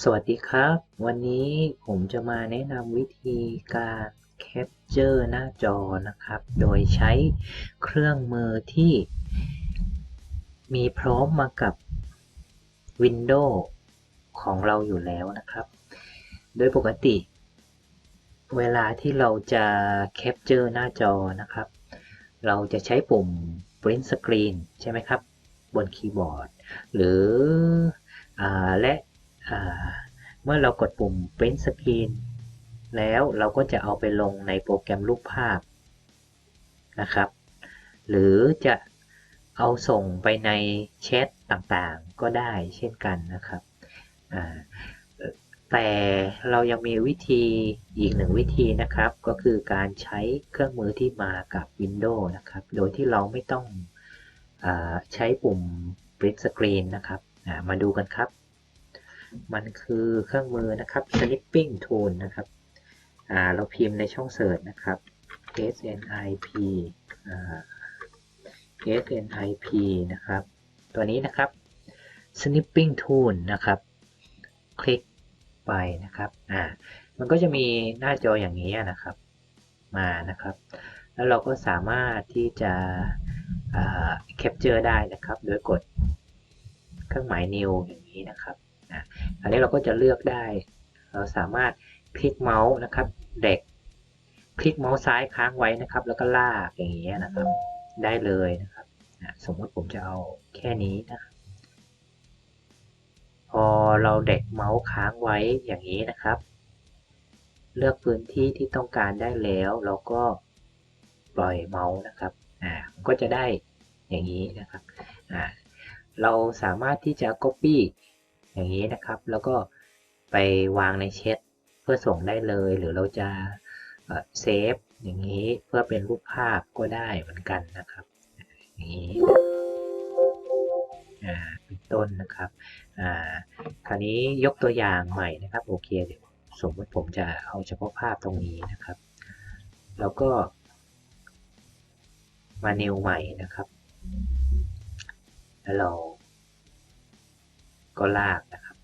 สวัสดีครับ วันนี้ผมจะมาแนะนำวิธีการแคปเจอร์หน้าจอนะครับ โดยใช้เครื่องมือที่มีพร้อมมากับ Windows ของเราอยู่แล้วนะครับ โดยปกติ เวลาที่เราจะแคปเจอร์หน้าจอนะครับ เราจะใช้ปุ่ม Print Screen ใช่ไหมครับ บนคีย์บอร์ด หรืออและ เมื่อเรากดปุ่ม Print Screen แล้วเราก็จะเอาไปลงในโปรแกรมรูปภาพนะครับ หรือจะเอาส่งไปในแชทต่างๆ ก็ได้เช่นกันนะครับแต่เรายังมีวิธีอีกหนึ่งวิธีนะครับ ก็คือการใช้เครื่องมือที่มากับ Windows นะครับ โดยที่เราไม่ต้องอใช้ปุ่ม Print Screen นะครับมาดูกันครับ มันคือเครื่องมือนะครับ snipping tool นะครับเราพิมพ์ในช่องเสิร์ชนะครับ snip snip นะครับ ตัวนี้นะครับ snipping tool นะครับ คลิกไปนะครับอ่ามันก็จะมีหน้าจออย่างนี้นะครับ มานะครับ แล้วเราก็สามารถที่จะแคปเจอร์ได้นะครับ โดยกดเครื่องหมาย new อย่างนี้นะครับ อันนี้เราก็จะเลือกได้ เราสามารถคลิกเมาส์นะครับ เด็ก คลิกเมาส์ซ้ายค้างไว้นะครับ แล้วก็ลากอย่างนี้ยนะครับ ได้เลยนะครับ สมมติผมจะเอาแค่นี้นะครับ พอเราเด็กเมาส์ค้างไว้อย่างนี้นะครับ เลือกพื้นที่ที่ต้องการได้แล้วเราก็ปล่อยเมาส์นะครับ อ่า ก็จะได้อย่างนี้นะครับ อ่า เราสามารถที่จะ copy อย่างนี้นะครับ แล้วก็ไปวางในเชทเพื่อส่งได้เลย หรือเราจะเซฟอย่างนี้เพื่อเป็นรูปภาพก็ได้เหมือนกันนะครับอย่างนี้เป็นต้นนะครับคราวนี้ยกตัวอย่างใหม่นะครับโอเคเดี๋ยวสมมติผมจะเอาเฉพาะภาพตรงนี้นะครับ แล้วก็ มา new ใหม่นะครับ แล้วเรา ก็ลากนะครับ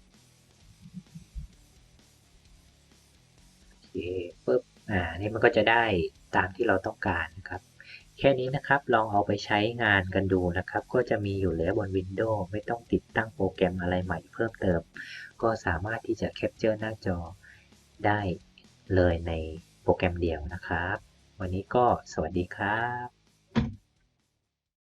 โอเคปุ๊บอ่านี่มันก็จะได้ตามที่เราต้องการนะครับ แค่นี้นะครับลองเอาไปใช้งานกันดูนะครับ ก็จะมีอยู่แล้วบน Windows ไม่ต้องติดตั้งโปรแกรมอะไรใหม่เพิ่มเติม ก็สามารถที่จะแคปเจอร์หน้าจอได้เลยในโปรแกรมเดียวนะครับ วันนี้ก็สวัสดีครับ